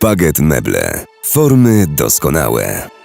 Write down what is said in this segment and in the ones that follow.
Paget Meble. Formy doskonałe.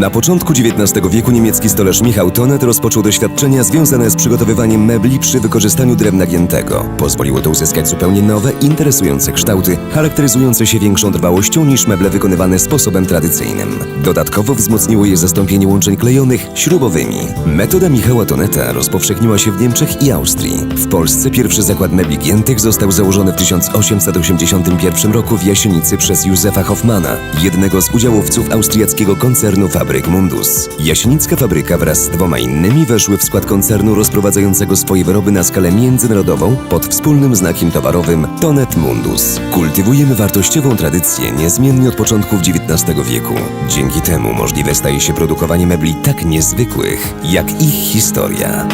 Na początku XIX wieku niemiecki stolarz Michał Tonet rozpoczął doświadczenia związane z przygotowywaniem mebli przy wykorzystaniu drewna giętego. Pozwoliło to uzyskać zupełnie nowe, interesujące kształty, charakteryzujące się większą trwałością niż meble wykonywane sposobem tradycyjnym. Dodatkowo wzmocniło je zastąpienie łączeń klejonych śrubowymi. Metoda Michała Toneta rozpowszechniła się w Niemczech i Austrii. W Polsce pierwszy zakład mebli giętych został założony w 1881 roku w Jasienicy przez Józefa Hoffmana, jednego z udziałowców austriackiego koncernu Fabryk Mundus. Jasienicka fabryka wraz z dwoma innymi weszły w skład koncernu rozprowadzającego swoje wyroby na skalę międzynarodową pod wspólnym znakiem towarowym Tonet Mundus. Kultywujemy wartościową tradycję niezmiennie od początków XIX wieku. Dzięki temu możliwe staje się produkowanie mebli tak niezwykłych, jak ich historia.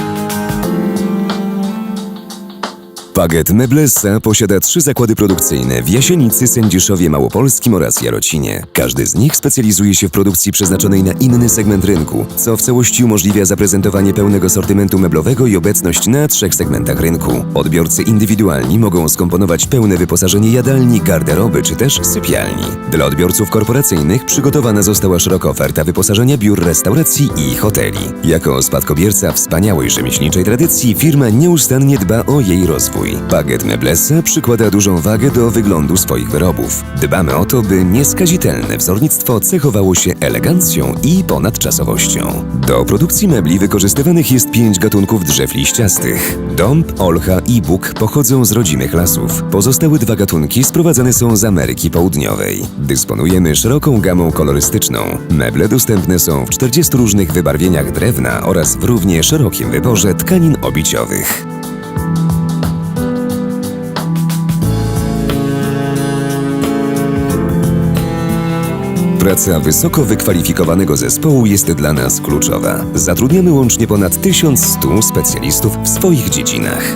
Paget Meblesa posiada trzy zakłady produkcyjne w Jasienicy, Sędziszowie Małopolskim oraz Jarocinie. Każdy z nich specjalizuje się w produkcji przeznaczonej na inny segment rynku, co w całości umożliwia zaprezentowanie pełnego sortymentu meblowego i obecność na trzech segmentach rynku. Odbiorcy indywidualni mogą skomponować pełne wyposażenie jadalni, garderoby czy też sypialni. Dla odbiorców korporacyjnych przygotowana została szeroka oferta wyposażenia biur, restauracji i hoteli. Jako spadkobierca wspaniałej rzemieślniczej tradycji firma nieustannie dba o jej rozwój. Paget Meblesa przykłada dużą wagę do wyglądu swoich wyrobów. Dbamy o to, by nieskazitelne wzornictwo cechowało się elegancją i ponadczasowością. Do produkcji mebli wykorzystywanych jest pięć gatunków drzew liściastych. Dąb, olcha i bóg pochodzą z rodzimych lasów. Pozostałe dwa gatunki sprowadzane są z Ameryki Południowej. Dysponujemy szeroką gamą kolorystyczną. Meble dostępne są w 40 różnych wybarwieniach drewna oraz w równie szerokim wyborze tkanin obiciowych. Praca wysoko wykwalifikowanego zespołu jest dla nas kluczowa. Zatrudniamy łącznie ponad 1100 specjalistów w swoich dziedzinach.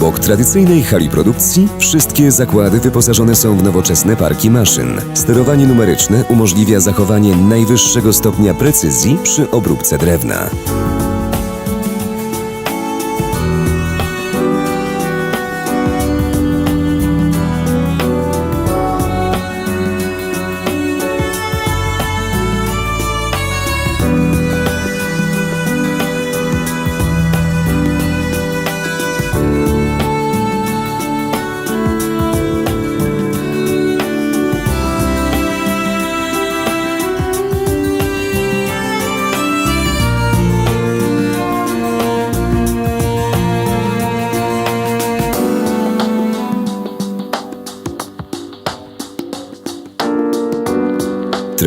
Obok tradycyjnej hali produkcji, wszystkie zakłady wyposażone są w nowoczesne parki maszyn. Sterowanie numeryczne umożliwia zachowanie najwyższego stopnia precyzji przy obróbce drewna.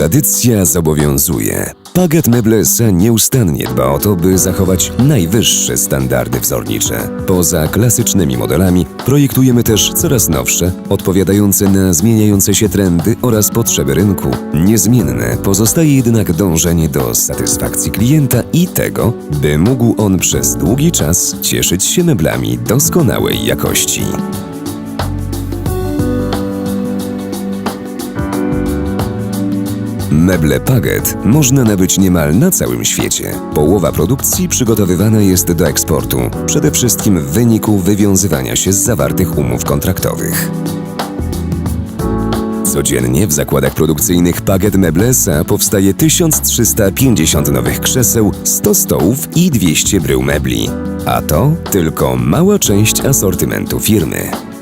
Tradycja zobowiązuje. Paget Meble S.A. nieustannie dba o to, by zachować najwyższe standardy wzornicze. Poza klasycznymi modelami projektujemy też coraz nowsze, odpowiadające na zmieniające się trendy oraz potrzeby rynku. Niezmienne pozostaje jednak dążenie do satysfakcji klienta i tego, by mógł on przez długi czas cieszyć się meblami doskonałej jakości. Meble Paget można nabyć niemal na całym świecie. Połowa produkcji przygotowywana jest do eksportu, przede wszystkim w wyniku wywiązywania się z zawartych umów kontraktowych. Codziennie w zakładach produkcyjnych Paget Meble S.A. powstaje 1350 nowych krzeseł, 100 stołów i 200 brył mebli. A to tylko mała część asortymentu firmy.